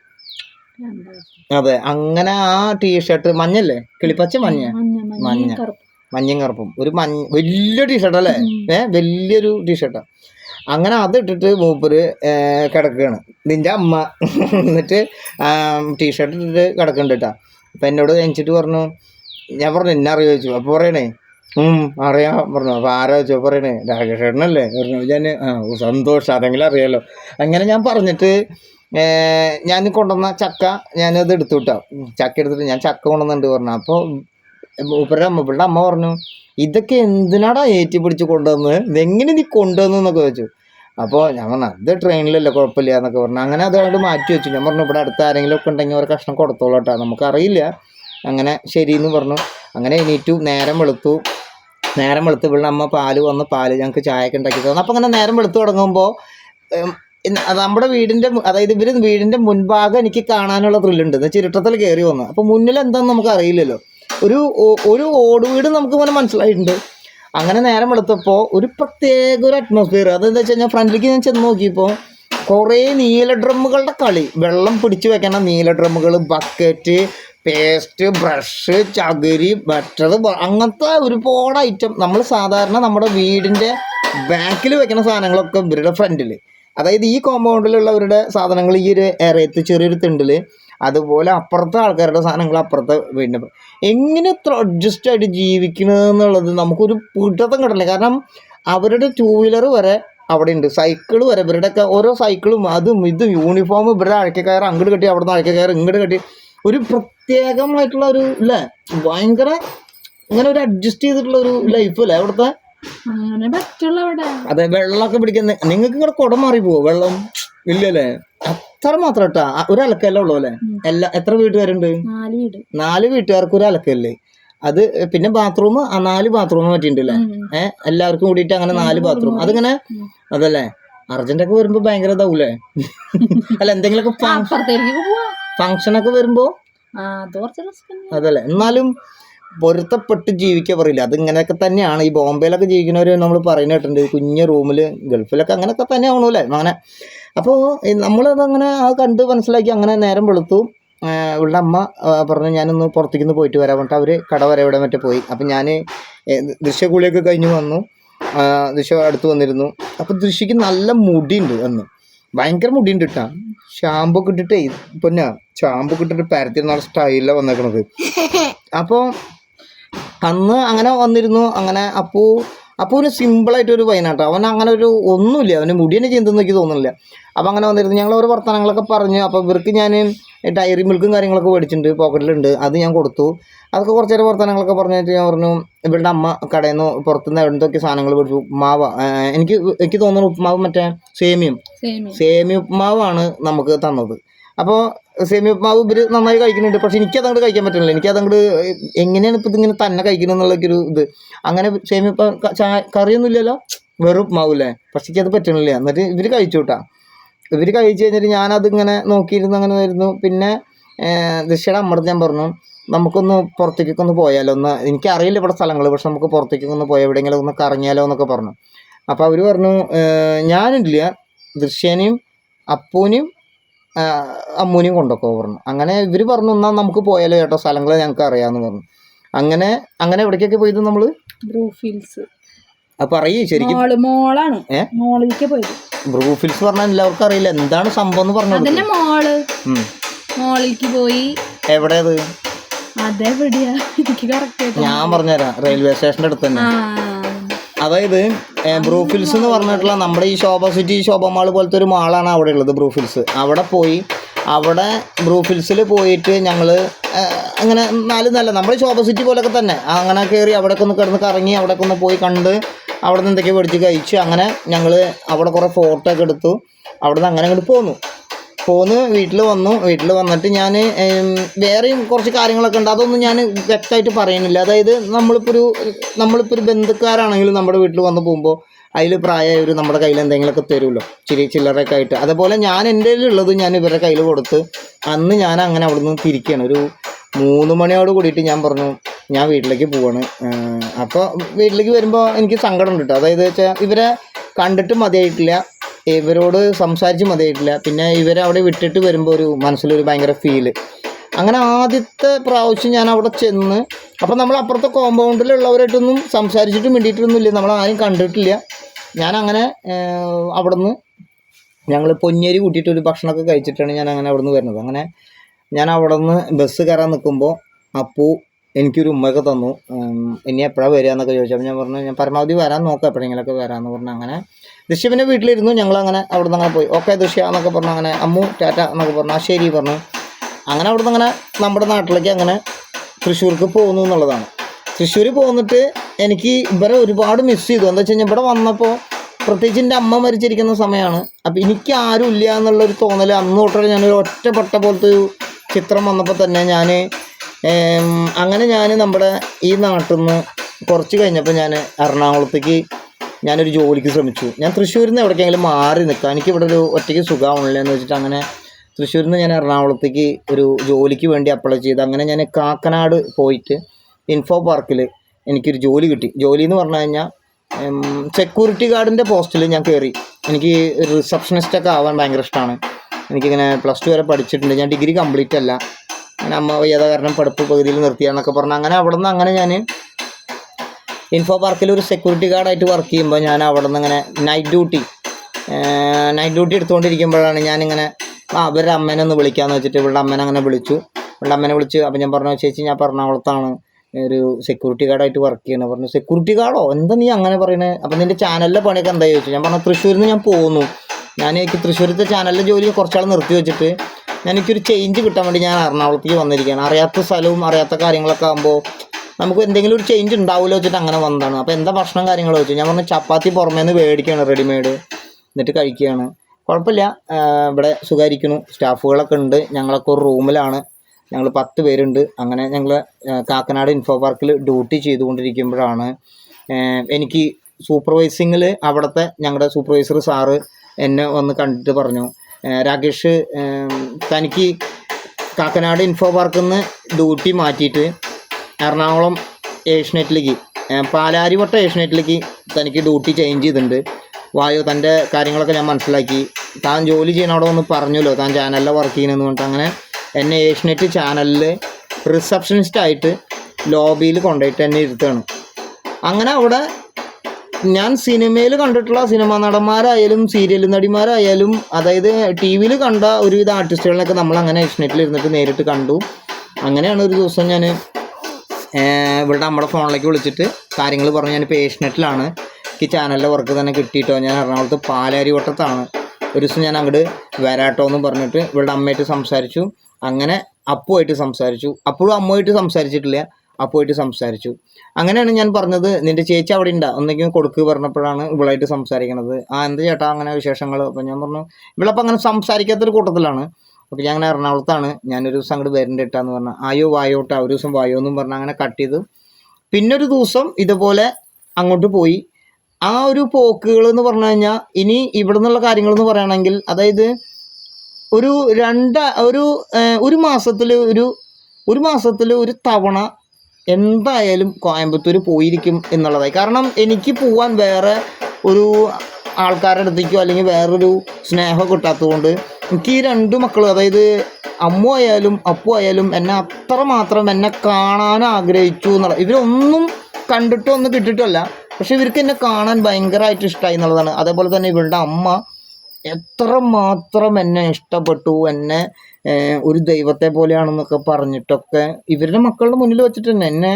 അതെ. അങ്ങനെ ആ ടീഷർട്ട് മഞ്ഞല്ലേ? കിളിപ്പച്ച മഞ്ഞ? മഞ്ഞ മഞ്ഞയും കറുപ്പും. ഒരു മഞ്ഞ വലിയ ടീഷർട്ടല്ലേ? അല്ലേ ഏ വലിയൊരു ടീഷർട്ടാണ് അങ്ങനെ അത് ഇട്ടിട്ട് മൂപ്പര് കിടക്കുകയാണ് നിന്റെ അമ്മ എന്നിട്ട് ടീഷർട്ട് ഇട്ടിട്ട് കിടക്കുന്നുണ്ട് കേട്ടോ അപ്പം എന്നോട് കഴിച്ചിട്ട് പറഞ്ഞു ഞാൻ പറഞ്ഞു എന്നെ അറിയോ? ചോദിച്ചു. അപ്പോൾ പറയണേ അറിയാം പറഞ്ഞു. അപ്പോൾ ആരാ ചോദിച്ചു പറയണേ രാകേഷേട്ടനല്ലേ പറഞ്ഞു. ഞാൻ സന്തോഷം അതെങ്കിലും അറിയാലോ. അങ്ങനെ ഞാൻ പറഞ്ഞിട്ട് ഞാൻ കൊണ്ടുവന്ന ചക്ക ഞാനത് എടുത്തു വിട്ടോ ചക്ക എടുത്തിട്ട് ഞാൻ ചക്ക കൊണ്ടുവന്നിട്ടുണ്ട് പറഞ്ഞു. അപ്പോൾ മൂപ്പരുടെ പിള്ള അമ്മ പറഞ്ഞു ഇതൊക്കെ എന്തിനാടാ ഏറ്റി പിടിച്ച് കൊണ്ടുവന്നത് ഇതെങ്ങനെ നീ കൊണ്ടുവന്നു? എന്നൊക്കെ ചോദിച്ചു. അപ്പോൾ ഞാൻ പറഞ്ഞു അത് ട്രെയിനിലല്ലേ കുഴപ്പമില്ല എന്നൊക്കെ പറഞ്ഞു. അങ്ങനെ അതുകൊണ്ട് മാറ്റി വെച്ചു. ഞാൻ പറഞ്ഞു ഇവിടെ അടുത്ത് ആരെങ്കിലും ഒക്കെ ഉണ്ടെങ്കിൽ ഒരു കഷ്ണം കൊടുത്തോളൂ കേട്ടോ. നമുക്കറിയില്ല. അങ്ങനെ ശരിയെന്ന് പറഞ്ഞു. അങ്ങനെ എണീറ്റു. നേരം വെളുത്തു. നേരം വെളുത്ത് പിള്ള അമ്മ പാൽ വന്ന് പാൽ ഞങ്ങൾക്ക് ചായയൊക്കെ ഉണ്ടാക്കി തന്നു. അപ്പോൾ അങ്ങനെ നേരം വെളുത്ത് തുടങ്ങുമ്പോൾ നമ്മുടെ വീടിന്റെ അതായത് ഇവർ വീടിന്റെ മുൻഭാഗം എനിക്ക് കാണാനുള്ള ത്രില്ലുണ്ട്. എന്ന് വെച്ചാൽ കയറി വന്നു. അപ്പോൾ മുന്നിൽ എന്താണെന്ന് നമുക്ക് അറിയില്ലല്ലോ ഒരു ഒരു ഓട് വീട് നമുക്ക് ഇങ്ങനെ മനസ്സിലായിട്ടുണ്ട്. അങ്ങനെ നേരം വെളുത്തപ്പോൾ ഒരു പ്രത്യേക ഒരു അറ്റ്മോസ്ഫിയർ അതെന്താ വെച്ച് കഴിഞ്ഞാൽ ഫ്രണ്ടിലേക്ക് ഞാൻ ചെന്ന് നോക്കിയപ്പോൾ കുറേ നീല ഡ്രമ്മുകളുടെ കളി. വെള്ളം പിടിച്ചു വെക്കണ നീല ഡ്രമ്മുകൾ ബക്കറ്റ് പേസ്റ്റ് ബ്രഷ് ചകിരി മറ്റത് അങ്ങനത്തെ ഒരുപാട് ഐറ്റം നമ്മൾ സാധാരണ നമ്മുടെ വീടിന്റെ ബാക്കിൽ വെക്കുന്ന സാധനങ്ങളൊക്കെ ഇവരുടെ ഫ്രണ്ടിൽ അതായത് ഈ കോമ്പൗണ്ടിലുള്ളവരുടെ സാധനങ്ങൾ ഈ ഒരു എറയത്ത് ചെറിയൊരു തിണ്ടിൽ അതുപോലെ അപ്പുറത്തെ ആൾക്കാരുടെ സാധനങ്ങൾ അപ്പുറത്തെ വീടിന്റെ. എങ്ങനെ ഇത്ര അഡ്ജസ്റ്റ് ആയിട്ട് ജീവിക്കണമെന്നുള്ളത് നമുക്കൊരു പിടുത്തം കിട്ടില്ല കാരണം അവരുടെ ടൂ വീലർ വരെ അവിടെ ഉണ്ട് സൈക്കിൾ വരെ ഇവരുടെയൊക്കെ ഓരോ സൈക്കിളും അതും ഇതും യൂണിഫോം ഇവരുടെ അഴക്ക അങ്ങോട്ട് കെട്ടി അവിടെ നിന്ന് അഴക്ക ഇങ്ങോട്ട് കെട്ടി. ഒരു പ്രത്യേകമായിട്ടുള്ള ഒരു ഇല്ലേ ഭയങ്കര ഇങ്ങനെ ഒരു അഡ്ജസ്റ്റ് ചെയ്തിട്ടുള്ള ഒരു ലൈഫ് അല്ലേ അവിടുത്തെ? അതെ വെള്ളമൊക്കെ പിടിക്കുന്ന നിങ്ങൾക്ക് ഇങ്ങനെ കുടം മാറി പോവോ വെള്ളം ഇല്ലല്ലേ? അത്ര മാത്രം ഒരലക്കല്ലേ ഒരു അലക്കല്ലേ ഉള്ളൂ അല്ലേ. എല്ലാ എത്ര വീട്ടുകാരുണ്ട്? നാല് വീട്. നാല് വീട്ടുകാർക്ക് ഒരു അലക്കല്ലേ? അത് പിന്നെ ബാത്റൂം ആ നാല് ബാത്റൂം പറ്റിയിട്ടുണ്ട് അല്ലേ? ഏഹ് എല്ലാവർക്കും കൂടിയിട്ട് അങ്ങനെ നാല് ബാത്റൂം. അതിങ്ങനെ. അതല്ലേ? അർജന്റൊക്കെ വരുമ്പോ ഭയങ്കര ഇതാവൂലേ? അല്ല എന്തെങ്കിലുമൊക്കെ ഫങ്ഷനൊക്കെ വരുമ്പോ അതല്ലേ? എന്നാലും പൊരുത്തപ്പെട്ട് ജീവിക്കുക പറയില്ല. അത് ഇങ്ങനെയൊക്കെ തന്നെയാണ്. ഈ ബോംബെയിലൊക്കെ ജീവിക്കുന്നവർ നമ്മൾ പറയുന്ന കേട്ടിട്ടുണ്ട്. കുഞ്ഞ് റൂമിൽ ഗൾഫിലൊക്കെ അങ്ങനെയൊക്കെ തന്നെ ആവണല്ലേ അങ്ങനെ. അപ്പോൾ നമ്മളത് അങ്ങനെ അത് കണ്ട് മനസ്സിലാക്കി അങ്ങനെ നേരം വെളുത്തു. ഇവിടെ അമ്മ പറഞ്ഞു ഞാനൊന്ന് പുറത്തേക്ക് നിന്ന് പോയിട്ട് വരാം. പറഞ്ഞിട്ട് അവർ കട വരെ ഇവിടെ മറ്റേ പോയി. അപ്പം ഞാൻ ദൃശ്യകൂളിയൊക്കെ കഴിഞ്ഞ് വന്നു. ദൃശ്യ അടുത്ത് വന്നിരുന്നു. അപ്പം ദൃശ്യക്ക് നല്ല മുടിയുണ്ട് അന്ന്. ഭയങ്കര മുടിയുണ്ട് കേട്ടാ ഷാമ്പു ഒക്കെ ഇട്ടിട്ടേ പൊന്നാ ഷാമ്പു കിട്ടിട്ട് ഇട്ടിട്ട് പരത്തി നല്ല സ്റ്റൈലാണ് വന്നേക്കണത്. അപ്പോൾ അന്ന് അങ്ങനെ വന്നിരുന്നു. അങ്ങനെ അപ്പു അപ്പൂന് സിമ്പിളായിട്ടൊരു പയ്യനാട്ടോ. അവൻ അങ്ങനെ ഒരു ഒന്നുമില്ല. അവന് മുടി തന്നെ ചെയ്യുന്നതെന്ന് എനിക്ക് തോന്നുന്നില്ല. അപ്പോൾ അങ്ങനെ വന്നിരുന്നു. ഞങ്ങൾ ഓരോ വർത്തമാനങ്ങളൊക്കെ പറഞ്ഞു. അപ്പോൾ ഇവർക്ക് ഞാൻ ഡയറി മിൽക്കും കാര്യങ്ങളൊക്കെ മേടിച്ചിട്ടുണ്ട്. പോക്കറ്റിലുണ്ട് അത് ഞാൻ കൊടുത്തു. അതൊക്കെ കുറച്ച് നേരം വർത്തമാനങ്ങളൊക്കെ പറഞ്ഞിട്ട് ഞാൻ പറഞ്ഞു ഇവരുടെ അമ്മ കടയിൽ നിന്ന് പുറത്തുനിന്ന് എന്തൊക്കെ സാധനങ്ങൾ മേടിച്ചു? ഉപ്മാവ. എനിക്ക് എനിക്ക് തോന്നുന്നു ഉപ്മാവ് മറ്റേ സേമിയം. സേമി സേമിയ ഉപ്മാവാണ് നമുക്ക് തന്നത്. അപ്പോൾ സേമിയ ഉപ്മാവ് ഇവർ നന്നായി കഴിക്കുന്നുണ്ട്. പക്ഷെ എനിക്ക് അതങ്ങോട്ട് കഴിക്കാൻ പറ്റുന്നില്ല. എനിക്ക് അതങ്ങോട് എങ്ങനെയാണ് ഇപ്പോൾ ഇതിങ്ങനെ തന്നെ കഴിക്കുന്നത് എന്നുള്ളൊക്കെ ഒരു ഇത്. അങ്ങനെ സേമിയ ഉപ്മാവ് കറിയൊന്നും ഇല്ലല്ലോ? വെറും ഉപ്മാവില്ലേ പക്ഷെ എനിക്കത് പറ്റണില്ല എന്നിട്ട് ഇവർ കഴിച്ചു കേട്ടാ ഇവർ കഴിച്ചു കഴിഞ്ഞിട്ട് ഞാനത് ഇങ്ങനെ നോക്കിയിരുന്നു അങ്ങനെ വരുന്നു പിന്നെ ദൃശ്യയുടെ അമ്മടുത്ത് ഞാൻ പറഞ്ഞു നമുക്കൊന്ന് പുറത്തേക്കൊക്കെ ഒന്ന് പോയാലോ? ഒന്ന് എനിക്കറിയില്ല ഇവിടെ സ്ഥലങ്ങൾ പക്ഷെ നമുക്ക് പുറത്തേക്കൊക്കെ ഒന്ന് പോയാൽ എവിടെയെങ്കിലും ഒന്ന് കറങ്ങിയാലോ? എന്നൊക്കെ പറഞ്ഞു. അപ്പോൾ അവർ പറഞ്ഞു "ഏഹ്, ഞാനില്ല ദൃശ്യനെയും അപ്പൂനെയും അമ്മൂനെയും കൊണ്ടൊക്കെ പറഞ്ഞു അങ്ങനെ ഇവർ പറഞ്ഞു എന്നാൽ നമുക്ക് പോയാലോ ചേട്ടോ സ്ഥലങ്ങൾ ഞങ്ങൾക്ക് അറിയാമെന്ന് പറഞ്ഞു. അങ്ങനെ അങ്ങനെ എവിടേക്കൊക്കെ പോയത് നമ്മൾ ബ്രൂഫീൽസ്. അത് പറയേ ശരിക്കും. മോൾ മോളാണ്? മോളിലേക്ക് പോയത്. ബ്രൂഫിൽസ് പറഞ്ഞാൽ എല്ലാവർക്കും അറിയില്ല. എന്താണ് സംഭവം എന്ന് പറഞ്ഞു അതന്നെ മോൾ. മോളിലേക്ക് പോയി. എവിടെയത് അതെവിടെയാ? എനിക്ക് ഞാൻ പറഞ്ഞുതരാം. റെയിൽവേ സ്റ്റേഷന്റെ അടുത്ത് തന്നെ. അതായത് ബ്രൂഫിൽസ് എന്ന് പറഞ്ഞിട്ടുള്ള നമ്മുടെ ഈ ശോഭ സിറ്റി ശോഭ മാൾ പോലത്തെ ഒരു മാളാണ് അവിടെ ഉള്ളത് ബ്രൂഫിൽസ് അവിടെ പോയി അവിടെ ബ്രൂഫിൽസിൽ പോയിട്ട് ഞങ്ങൾ അങ്ങനെ നാല് നല്ല നമ്മുടെ ശോഭ സിറ്റി പോലൊക്കെ തന്നെ. അങ്ങനെ കയറി അവിടെയൊക്കെ ഒന്ന് കിടന്ന് കറങ്ങി അവിടെയൊക്കെ ഒന്ന് പോയി കണ്ട് അവിടെ നിന്ന് എന്തൊക്കെയോ മേടിച്ച് കഴിച്ചു അങ്ങനെ ഞങ്ങൾ അവിടെ കുറേ ഫോട്ടോ ഒക്കെ എടുത്തു. അവിടെ നിന്ന് അങ്ങനെ അങ്ങോട്ട് പോന്നു. പോന്ന് വീട്ടിൽ വന്നു. വീട്ടിൽ വന്നിട്ട് ഞാൻ വേറെയും കുറച്ച് കാര്യങ്ങളൊക്കെ ഉണ്ട്. അതൊന്നും ഞാൻ വ്യക്തമായിട്ട് പറയുന്നില്ല അതായത് നമ്മളിപ്പോൾ ഒരു നമ്മളിപ്പോൾ ഒരു ബന്ധുക്കാരാണെങ്കിലും നമ്മുടെ വീട്ടിൽ വന്ന് പോകുമ്പോൾ അതിൽ പ്രായമായവർ നമ്മുടെ കയ്യിൽ എന്തെങ്കിലുമൊക്കെ തരുമല്ലോ. ചിരി ചില്ലറൊക്കെ ആയിട്ട്. അതേപോലെ ഞാൻ എന്റെ ഉള്ളത് ഞാൻ ഇവരുടെ കയ്യിൽ കൊടുത്ത് അന്ന് ഞാൻ അങ്ങനെ അവിടെ നിന്ന് തിരിക്കുകയാണ് ഒരു മൂന്ന് മണിയോട് കൂടിയിട്ട് ഞാൻ പറഞ്ഞു ഞാൻ വീട്ടിലേക്ക് പോവാണ്. അപ്പോൾ വീട്ടിലേക്ക് വരുമ്പോൾ എനിക്ക് സങ്കടം ഉണ്ട് കേട്ടോ അതായത് വെച്ചാൽ ഇവരെ കണ്ടിട്ട് മതിയായിട്ടില്ല. ഇവരോട് സംസാരിച്ച് മതിയായിട്ടില്ല. പിന്നെ ഇവരെ അവിടെ വിട്ടിട്ട് വരുമ്പോൾ ഒരു മനസ്സിലൊരു ഭയങ്കര ഫീൽ അങ്ങനെ ആദ്യത്തെ പ്രാവശ്യം ഞാൻ അവിടെ ചെന്ന് അപ്പം നമ്മൾ അപ്പുറത്തെ കോമ്പൗണ്ടിലുള്ളവരായിട്ടൊന്നും സംസാരിച്ചിട്ടും മിണ്ടിയിട്ടൊന്നും ഇല്ല നമ്മൾ ആരും കണ്ടിട്ടില്ല. ഞാൻ അങ്ങനെ അവിടെ നിന്ന് ഞങ്ങൾ പൊന്നേരി കൂട്ടിയിട്ട് ഒരു ഭക്ഷണമൊക്കെ കഴിച്ചിട്ടാണ് ഞാൻ അങ്ങനെ അവിടെ നിന്ന് വരുന്നത്. അങ്ങനെ ഞാൻ അവിടെ നിന്ന് ബസ് കയറാൻ നിൽക്കുമ്പോൾ അപ്പു എനിക്കൊരു ഉമ്മയൊക്കെ തന്നു. ഇനി എപ്പോഴാണ് വരിക എന്നൊക്കെ ചോദിച്ചു. അപ്പോൾ ഞാൻ പറഞ്ഞു ഞാൻ പരമാവധി വരാൻ നോക്കാം എപ്പോഴെങ്കിലൊക്കെ വരാമെന്ന് പറഞ്ഞു അങ്ങനെ. ദൃശ്യ പിന്നെ വീട്ടിലിരുന്നു ഞങ്ങൾ അങ്ങനെ അവിടെ നിന്ന് അങ്ങനെ പോയി. ഓക്കെ ദൃശ്യ എന്നൊക്കെ പറഞ്ഞു. അങ്ങനെ അമ്മു ടാറ്റ എന്നൊക്കെ പറഞ്ഞു. ആ ശരി പറഞ്ഞു. അങ്ങനെ അവിടെ നിന്ന് അങ്ങനെ നമ്മുടെ നാട്ടിലേക്ക് അങ്ങനെ തൃശ്ശൂർക്ക് പോകുന്നു എന്നുള്ളതാണ്. തൃശ്ശൂർ പോന്നിട്ട് എനിക്ക് ഇവരെ ഒരുപാട് മിസ് ചെയ്തു. എന്താ വെച്ച് കഴിഞ്ഞാൽ ഇവിടെ വന്നപ്പോൾ പ്രത്യേകിച്ച് എന്റെ അമ്മ മരിച്ചിരിക്കുന്ന സമയമാണ് അപ്പോൾ എനിക്ക് ആരും ഇല്ല എന്നുള്ളൊരു തോന്നൽ അന്ന് തൊട്ടേ ഞാനൊരു ഒറ്റപ്പെട്ട പോലത്തെ ഒരു ചിത്രം വന്നപ്പോൾ തന്നെ ഞാൻ അങ്ങനെ ഞാൻ നമ്മുടെ ഈ നാട്ടിൽ നിന്ന് കുറച്ച് കഴിഞ്ഞപ്പോൾ ഞാൻ എറണാകുളത്തേക്ക് ഞാനൊരു ജോലിക്ക് ശ്രമിച്ചു. ഞാൻ തൃശ്ശൂരിൽ നിന്ന് എവിടേക്കെങ്കിലും മാറി നിൽക്കാം. എനിക്ക് ഇവിടെ ഒരു ഒറ്റയ്ക്ക് സുഖമാവണില്ല എന്ന് വെച്ചിട്ട് അങ്ങനെ തൃശ്ശൂരിൽ നിന്ന് ഞാൻ എറണാകുളത്തേക്ക് ഒരു ജോലിക്ക് വേണ്ടി അപ്ലൈ ചെയ്ത് അങ്ങനെ ഞാൻ കാക്കനാട് പോയിട്ട് ഇൻഫോ പാർക്കിൽ എനിക്കൊരു ജോലി കിട്ടി. ജോലി എന്ന് പറഞ്ഞു കഴിഞ്ഞാൽ സെക്യൂരിറ്റി ഗാർഡിന്റെ പോസ്റ്റിൽ ഞാൻ കയറി എനിക്ക് റിസപ്ഷനിസ്റ്റൊക്കെ ആവാൻ ഭയങ്കര ഇഷ്ടമാണ് എനിക്കിങ്ങനെ പ്ലസ് ടു വരെ പഠിച്ചിട്ടുണ്ട്. ഞാൻ ഡിഗ്രി കംപ്ലീറ്റ് അല്ല. അങ്ങനെ അമ്മ വയ്യാതെ കാരണം പഠിപ്പ് പകുതിയിൽ നിർത്തിയാന്നൊക്കെ പറഞ്ഞു അങ്ങനെ അവിടെ നിന്ന് അങ്ങനെ ഞാൻ ഇൻഫോ പാർക്കിൽ ഒരു സെക്യൂരിറ്റി ഗാർഡായിട്ട് വർക്ക് ചെയ്യുമ്പോൾ ഞാൻ അവിടെ നിന്ന് ഇങ്ങനെ നൈറ്റ് ഡ്യൂട്ടി നൈറ്റ് ഡ്യൂട്ടി എടുത്തുകൊണ്ടിരിക്കുമ്പോഴാണ് ഞാനിങ്ങനെ ആ അവരുടെ അമ്മേനെ ഒന്ന് വിളിക്കാമെന്ന് വെച്ചിട്ട് ഇവിടെ അമ്മേനെ അങ്ങനെ വിളിച്ചു. ഇവിടെ അമ്മേനെ വിളിച്ച് അപ്പം ഞാൻ പറഞ്ഞു ചേച്ചി ഞാൻ പറഞ്ഞവളത്താണ് ഒരു സെക്യൂരിറ്റി ഗാർഡായിട്ട് വർക്ക് ചെയ്യണം. പറഞ്ഞു സെക്യൂരിറ്റി ഗാർഡോ എന്താ നീ അങ്ങനെ പറയുന്നത് അപ്പം നിന്റെ ചാനലിലെ പണിയൊക്കെ എന്താ ചോദിച്ചു. ഞാൻ പറഞ്ഞു തൃശ്ശൂരിൽ നിന്ന് ഞാൻ പോകുന്നു ഞാൻ എനിക്ക് തൃശ്ശൂരത്തെ ചാനലിലെ ജോലി കുറച്ചാൾ നിർത്തി വെച്ചിട്ട് എനിക്കൊരു ചേഞ്ച് കിട്ടാൻ വേണ്ടി ഞാൻ എറണാകുളത്തേക്ക് വന്നിരിക്കുകയാണ്. അറിയാത്ത സ്ഥലവും അറിയാത്ത കാര്യങ്ങളൊക്കെ ആകുമ്പോൾ നമുക്ക് എന്തെങ്കിലും ഒരു ചേഞ്ച് ഉണ്ടാവുമല്ലോ വെച്ചിട്ട് അങ്ങനെ വന്നതാണ്. അപ്പോൾ എന്താ ഭക്ഷണം കാര്യങ്ങളോ വെച്ചു ഞാൻ പറഞ്ഞു ചപ്പാത്തി പുറമേ നിന്ന് മേടിക്കുകയാണ് റെഡിമെയ്ഡ് എന്നിട്ട് കഴിക്കുകയാണ്. കുഴപ്പമില്ല. ഇവിടെ സുഖമായിരിക്കുന്നു സ്റ്റാഫുകളൊക്കെ ഉണ്ട്. ഞങ്ങളൊക്കെ ഒരു റൂമിലാണ്. ഞങ്ങൾ പത്ത് പേരുണ്ട്. അങ്ങനെ ഞങ്ങൾ കാക്കനാട് ഇൻഫോ പാർക്കിൽ ഡ്യൂട്ടി ചെയ്തുകൊണ്ടിരിക്കുമ്പോഴാണ് എനിക്ക് സൂപ്പർവൈസിങ്ങിൽ അവിടുത്തെ ഞങ്ങളുടെ സൂപ്പർവൈസർ സാറ് എന്നെ വന്ന് കണ്ടിട്ട് പറഞ്ഞു. രാകേഷ് തനിക്ക് കാക്കനാട് ഇൻഫോ പാർക്കിൽ നിന്ന് ഡ്യൂട്ടി മാറ്റിയിട്ട് എറണാകുളം ഏഷ്യനെറ്റിലേക്ക് പാലാരിവട്ട ഏഷ്യനെറ്റിലേക്ക് തനിക്ക് ഡ്യൂട്ടി ചേഞ്ച് ചെയ്തിട്ടുണ്ട്. വായു തന്റെ കാര്യങ്ങളൊക്കെ ഞാൻ മനസ്സിലാക്കി. താൻ ജോലി ചെയ്യണ അവിടെ ഒന്ന് പറഞ്ഞല്ലോ താൻ ചാനലിലെ വർക്ക് ചെയ്യണമെന്ന് പറഞ്ഞിട്ട് അങ്ങനെ എന്നെ ഏഷ്യനെറ്റ് ചാനലിൽ റിസപ്ഷനിസ്റ്റായിട്ട് ലോബിയിൽ കൊണ്ടുപോയിട്ട് എന്നെ ഇരുത്തുകയാണ്. അങ്ങനെ അവിടെ ഞാൻ സിനിമയിൽ കണ്ടിട്ടുള്ള സിനിമാ നടന്മാരായാലും സീരിയൽ നടിമാരായാലും അതായത് ടി വിയിൽ കണ്ട ഒരുവിധ ആർട്ടിസ്റ്റുകളിനൊക്കെ നമ്മൾ അങ്ങനെ ഏഷ്യനെറ്റിൽ ഇരുന്നിട്ട് നേരിട്ട് കണ്ടു. അങ്ങനെയാണ് ഒരു ദിവസം ഞാൻ ഇവിടെ നമ്മുടെ ഫോണിലേക്ക് വിളിച്ചിട്ട് കാര്യങ്ങൾ പറഞ്ഞു. ഞാൻ ഏഷ്യനെറ്റിലാണ്. എനിക്ക് ചാനലിന്റെ വർക്ക് തന്നെ കിട്ടിയിട്ടോ? ഞാൻ എറണാകുളത്ത് പാലാരി വട്ടത്താണ്. ഒരു ദിവസം ഞാൻ അങ്ങോട്ട് വരാട്ടോ എന്ന് പറഞ്ഞിട്ട് ഇവളുടെ അമ്മയായിട്ട് സംസാരിച്ചു. അങ്ങനെ അപ്പുമായിട്ട് സംസാരിച്ചു. അപ്പോഴും അമ്മയായിട്ട് സംസാരിച്ചിട്ടില്ല. അപ്പുമായിട്ട് സംസാരിച്ചു. അങ്ങനെയാണ് ഞാൻ പറഞ്ഞത്. നിന്റെ ചേച്ചി അവിടെ ഉണ്ടാ. ഒന്നെങ്കിലും കൊടുക്ക് പറഞ്ഞപ്പോഴാണ് ഇവളായിട്ട് സംസാരിക്കണത്. ആ എന്ത് ചേട്ടാ അങ്ങനെ വിശേഷങ്ങൾ അപ്പം ഞാൻ പറഞ്ഞു ഇവളപ്പം അങ്ങനെ സംസാരിക്കാത്തൊരു കൂട്ടത്തിലാണ്. അപ്പോൾ ഞാൻ അങ്ങനെ എറണാകുളത്താണ്. ഞാനൊരു ദിവസം അങ്ങോട്ട് വരണ്ട ഇട്ടാന്ന് പറഞ്ഞാൽ ആയോ വായോട്ടാ ഒരു ദിവസം വായോ എന്നും പറഞ്ഞാൽ അങ്ങനെ കട്ട് ചെയ്തു പിന്നെ ഒരു ദിവസം ഇതുപോലെ അങ്ങോട്ട് പോയി. ആ ഒരു പോക്കുകൾ എന്ന് പറഞ്ഞു കഴിഞ്ഞാൽ ഇനി ഇവിടെ നിന്നുള്ള കാര്യങ്ങൾ എന്ന് പറയുകയാണെങ്കിൽ അതായത് ഒരു രണ്ട് ഒരു ഒരു മാസത്തിൽ ഒരു ഒരു മാസത്തിൽ ഒരു തവണ എന്തായാലും കോയമ്പത്തൂർ പോയിരിക്കും എന്നുള്ളതായി. കാരണം എനിക്ക് പോവാൻ വേറെ ഒരു ആൾക്കാരുടെ അടുത്തേക്കോ അല്ലെങ്കിൽ വേറൊരു സ്നേഹം കിട്ടാത്തതുകൊണ്ട് എനിക്ക് ഈ രണ്ട് മക്കളും അതായത് അമ്മു ആയാലും അപ്പു ആയാലും എന്നെ അത്രമാത്രം എന്നെ കാണാൻ ആഗ്രഹിച്ചു എന്നുള്ള ഇവരൊന്നും കണ്ടിട്ടോ ഒന്നും കിട്ടിയിട്ടല്ല. പക്ഷെ ഇവർക്ക് എന്നെ കാണാൻ ഭയങ്കരമായിട്ട് ഇഷ്ടമായി എന്നുള്ളതാണ്. അതേപോലെ തന്നെ ഇവരുടെ അമ്മ എത്ര മാത്രം എന്നെ ഇഷ്ടപ്പെട്ടു എന്നെ ഒരു ദൈവത്തെ പോലെയാണെന്നൊക്കെ പറഞ്ഞിട്ടൊക്കെ ഇവരുടെ മക്കളുടെ മുന്നിൽ വെച്ചിട്ട് തന്നെ എന്നെ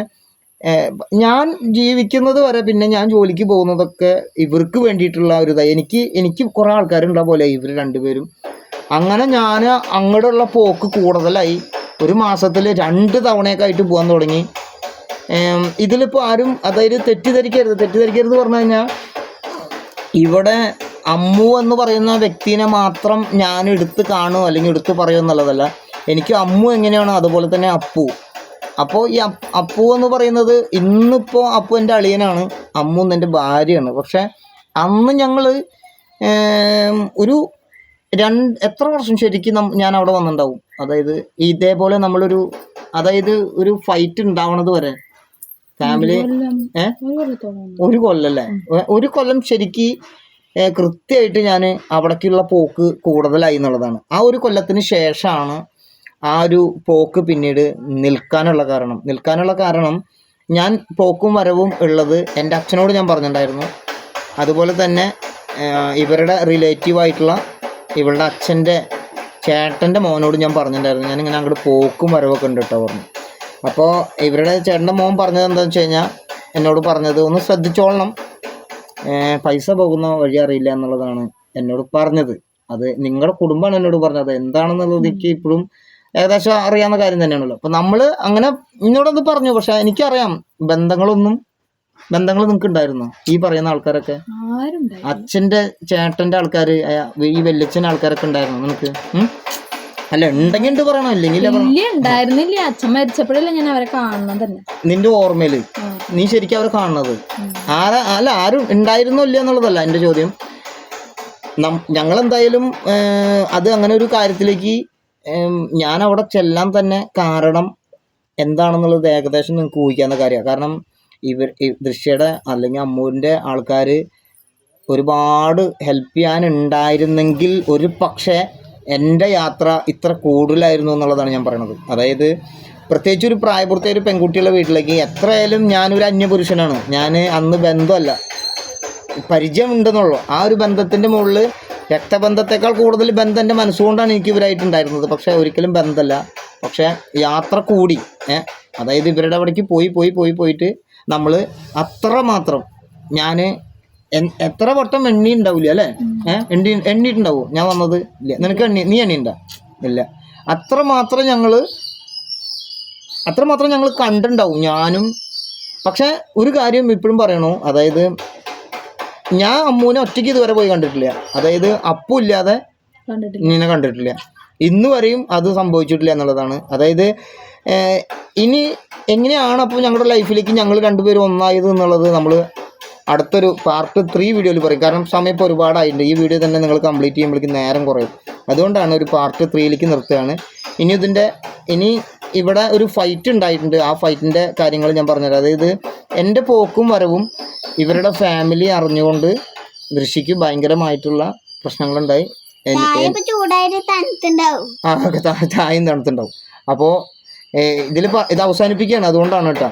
ഞാൻ ജീവിക്കുന്നത് വരെ പിന്നെ ഞാൻ ജോലിക്ക് പോകുന്നതൊക്കെ ഇവർക്ക് വേണ്ടിയിട്ടുള്ള ഒരു ഇതായി എനിക്ക് എനിക്ക് കുറേ ആൾക്കാരുണ്ട പോലെ ഇവർ രണ്ടുപേരും. അങ്ങനെ ഞാൻ അങ്ങോട്ടുള്ള പോക്ക് കൂടുതലായി. ഒരു മാസത്തിൽ രണ്ട് തവണയൊക്കെ ആയിട്ട് പോകാൻ തുടങ്ങി. ഇതിലിപ്പോൾ ആരും അതായത് തെറ്റിദ്ധരിക്കരുത് തെറ്റിദ്ധരിക്കരുത് പറഞ്ഞു കഴിഞ്ഞാൽ ഇവിടെ അമ്മു എന്ന് പറയുന്ന വ്യക്തിനെ മാത്രം ഞാൻ എടുത്ത് കാണുമോ അല്ലെങ്കിൽ എടുത്ത് പറയുമോ എന്നുള്ളതല്ല. എനിക്ക് അമ്മു എങ്ങനെയാണോ അതുപോലെ തന്നെ അപ്പു. അപ്പോൾ ഈ അപ്പ് എന്ന് പറയുന്നത് ഇന്നിപ്പോൾ അപ്പു എന്റെ അളിയനാണ് അമ്മു എന്റെ ഭാര്യയാണ്. പക്ഷേ അന്ന് ഞങ്ങൾ ഒരു രണ്ട് എത്ര വർഷം ശരിക്കും ഞാൻ അവിടെ വന്നിട്ടുണ്ടാവും. അതായത് ഇതേപോലെ നമ്മളൊരു അതായത് ഒരു ഫൈറ്റ് ഉണ്ടാവണത് വരെ. ഫാമിലി ഏ? ഒരു കൊല്ലം ഒരു കൊല്ലല്ലേ ഒരു കൊല്ലം ശരിക്ക് കൃത്യമായിട്ട് ഞാൻ അവിടേക്കുള്ള പോക്ക് കൂടുതലായി എന്നുള്ളതാണ്. ആ ഒരു കൊല്ലത്തിന് ശേഷമാണ് ആ ഒരു പോക്ക് പിന്നീട് നിൽക്കാനുള്ള കാരണം. നിൽക്കാനുള്ള കാരണം ഞാൻ പോക്കും വരവും ഉള്ളത് എന്റെ അച്ഛനോട് ഞാൻ പറഞ്ഞിട്ടുണ്ടായിരുന്നു. അതുപോലെ തന്നെ ഇവരുടെ റിലേറ്റീവായിട്ടുള്ള ഇവളുടെ അച്ഛന്റെ ചേട്ടന്റെ മോനോട് ഞാൻ പറഞ്ഞിട്ടുണ്ടായിരുന്നു. ഞാനിങ്ങനെ അങ്ങോട്ട് പോക്കും വരവൊക്കെ ഉണ്ട് കേട്ടോ പറഞ്ഞു. അപ്പോൾ ഇവരുടെ ചേട്ടന്റെ മോൻ പറഞ്ഞത് എന്താണെന്ന് വെച്ച് കഴിഞ്ഞാൽ എന്നോട് പറഞ്ഞത് ഒന്ന് ശ്രദ്ധിച്ചോളണം. പൈസ പോകുന്ന വഴി അറിയില്ല എന്നുള്ളതാണ് എന്നോട് പറഞ്ഞത്. അത് നിങ്ങളുടെ കുടുംബമാണ് എന്നോട് പറഞ്ഞത്. എന്താണെന്നുള്ളത് എനിക്ക് ഇപ്പോഴും ഏകദേശം അറിയാവുന്ന കാര്യം തന്നെയാണല്ലോ. അപ്പൊ നമ്മൾ അങ്ങനെ എന്നോടത് പറഞ്ഞു. പക്ഷെ എനിക്കറിയാം ബന്ധങ്ങളൊന്നും ബന്ധങ്ങൾ നിങ്ങൾക്ക് ഉണ്ടായിരുന്നു ഈ പറയുന്ന ആൾക്കാരൊക്കെ? അച്ഛന്റെ ചേട്ടന്റെ ആൾക്കാർ ഈ വല്യച്ഛന്റെ ആൾക്കാരൊക്കെ ഉണ്ടായിരുന്നു നിനക്ക്? അല്ല ഉണ്ടെങ്കിൽ ഉണ്ട് പറയണോ? ഇല്ലെങ്കിൽ ഇല്ല ഉണ്ടായിരുന്നില്ല. അച്ഛൻ മരിച്ചപ്പോഴല്ലേ ഞാൻ അവരെ കാണുന്നത് തന്നെ. നിന്റെ ഓർമ്മയിൽ ആ. നീ ശരിക്കും അവർ കാണുന്നത്. ആരാ അല്ല ആരും ഉണ്ടായിരുന്നോ ഇല്ല എന്നുള്ളതല്ല എന്റെ ചോദ്യം. ഞങ്ങൾ എന്തായാലും അത് അങ്ങനെ ഒരു കാര്യത്തിലേക്ക് ഞാൻ അവിടെ ചെല്ലാൻ തന്നെ കാരണം എന്താണെന്നുള്ളത് ഏകദേശം നിങ്ങൾക്ക് ഊഹിക്കാവുന്ന കാര്യമാണ്. കാരണം ഇവർ ദൃശ്യയുടെ അല്ലെങ്കിൽ അമ്മൂരിന്റെ ആൾക്കാർ ഒരുപാട് ഹെൽപ്പ് ചെയ്യാനുണ്ടായിരുന്നെങ്കിൽ ഒരു പക്ഷേ എന്റെ യാത്ര ഇത്ര കൂടുതലായിരുന്നു എന്നുള്ളതാണ് ഞാൻ പറയണത്. അതായത് പ്രത്യേകിച്ച് ഒരു പ്രായപൂർത്തിയായ ഒരു പെൺകുട്ടിയുടെ വീട്ടിലേക്ക് എത്രയായാലും ഞാനൊരു അന്യപുരുഷനാണ്. ഞാൻ അന്ന് ബന്ധമല്ല. പരിചയമുണ്ടെന്നുള്ളൂ. ആ ഒരു ബന്ധത്തിന്റെ മുകളിൽ രക്തബന്ധത്തെക്കാൾ കൂടുതൽ ബന്ധം എന്റെ മനസ്സുകൊണ്ടാണ് എനിക്ക് ഇവരായിട്ടുണ്ടായിരുന്നത്. പക്ഷേ ഒരിക്കലും ബന്ധമല്ല. പക്ഷേ യാത്ര കൂടി. ഏ അതായത് ഇവരുടെ അവിടേക്ക് പോയി പോയി പോയി പോയിട്ട് നമ്മൾ അത്ര മാത്രം ഞാൻ എത്ര വട്ടം എണ്ണി ഉണ്ടാവില്ല അല്ലേ? ഏഹ് എണ്ണി എണ്ണിയിട്ടുണ്ടാവും? ഞാൻ വന്നത് ഇല്ല. നിനക്ക് എണ്ണി നീ എണ്ണിണ്ട ഇല്ല. അത്ര മാത്രം ഞങ്ങൾ അത്ര മാത്രം ഞങ്ങൾ കണ്ടിട്ടുണ്ടാവും ഞാനും. പക്ഷെ ഒരു കാര്യം ഇപ്പോഴും പറയണു. അതായത് ഞാൻ അമ്മൂനെ ഒറ്റയ്ക്ക് ഇതുവരെ പോയി കണ്ടിട്ടില്ല. അതായത് അപ്പു ഇല്ലാതെ നിന്നെ കണ്ടിട്ടില്ല. ഇന്ന് വരെയും അത് സംഭവിച്ചിട്ടില്ല എന്നുള്ളതാണ്. അതായത് ഇനി എങ്ങനെയാണ് അപ്പോൾ ഞങ്ങളുടെ ലൈഫിലേക്ക് ഞങ്ങൾ രണ്ടുപേരും ഒന്നായത് എന്നുള്ളത് നമ്മൾ അടുത്തൊരു പാർട്ട് ത്രീ വീഡിയോയിൽ പറയും. കാരണം സമയം ഇപ്പോൾ ഒരുപാടായിട്ടുണ്ട്. ഈ വീഡിയോ തന്നെ നിങ്ങൾ കംപ്ലീറ്റ് ചെയ്യുമ്പോഴേക്കും നേരം കുറയും. അതുകൊണ്ടാണ് ഒരു പാർട്ട് ത്രീയിലേക്ക് നിർത്തുകയാണ്. ഇനി ഇതിന്റെ ഇനി ഇവിടെ ഒരു ഫൈറ്റ് ഉണ്ടായിട്ടുണ്ട്. ആ ഫൈറ്റിന്റെ കാര്യങ്ങൾ ഞാൻ പറഞ്ഞുതരാം. അതായത് എന്റെ പോക്കും വരവും ഇവരുടെ ഫാമിലി അറിഞ്ഞുകൊണ്ട് ഋഷിക്ക് ഭയങ്കരമായിട്ടുള്ള പ്രശ്നങ്ങളുണ്ടായി. ആ ചായയും തണുത്തുണ്ടാവും. അപ്പോൾ ഇതിൽ ഇത് അവസാനിപ്പിക്കുകയാണ്. അതുകൊണ്ടാണ് കേട്ടോ.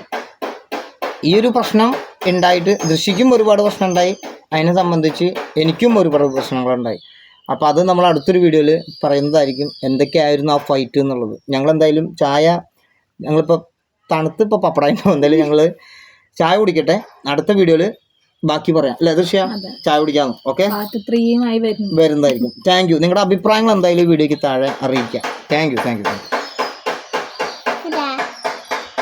ഈ ഒരു പ്രശ്നം ഉണ്ടായിട്ട് ദൃശ്യക്കും ഒരുപാട് പ്രശ്നം ഉണ്ടായി അതിനെ സംബന്ധിച്ച് എനിക്കും ഒരുപാട് പ്രശ്നങ്ങളുണ്ടായി. അപ്പോൾ അത് നമ്മൾ അടുത്തൊരു വീഡിയോയിൽ പറയുന്നതായിരിക്കും എന്തൊക്കെയായിരുന്നു ആ ഫൈറ്റ് എന്നുള്ളത്. ഞങ്ങൾ എന്തായാലും ചായ ഞങ്ങളിപ്പോൾ തണുത്ത് ഇപ്പോൾ പപ്പടായിട്ടുണ്ടാവും എന്തായാലും ഞങ്ങൾ ചായ കുടിക്കട്ടെ. അടുത്ത വീഡിയോയിൽ ബാക്കി പറയാം. അല്ലേ ദൃശ്യ? ചായ കുടിക്കാം. ഓക്കെ? വരുന്നതായിരിക്കും. താങ്ക് യു നിങ്ങളുടെ അഭിപ്രായങ്ങൾ എന്തായാലും വീഡിയോക്ക് വീഡിയോയ്ക്ക് താഴെ അറിയിക്കാം. Thank you thank U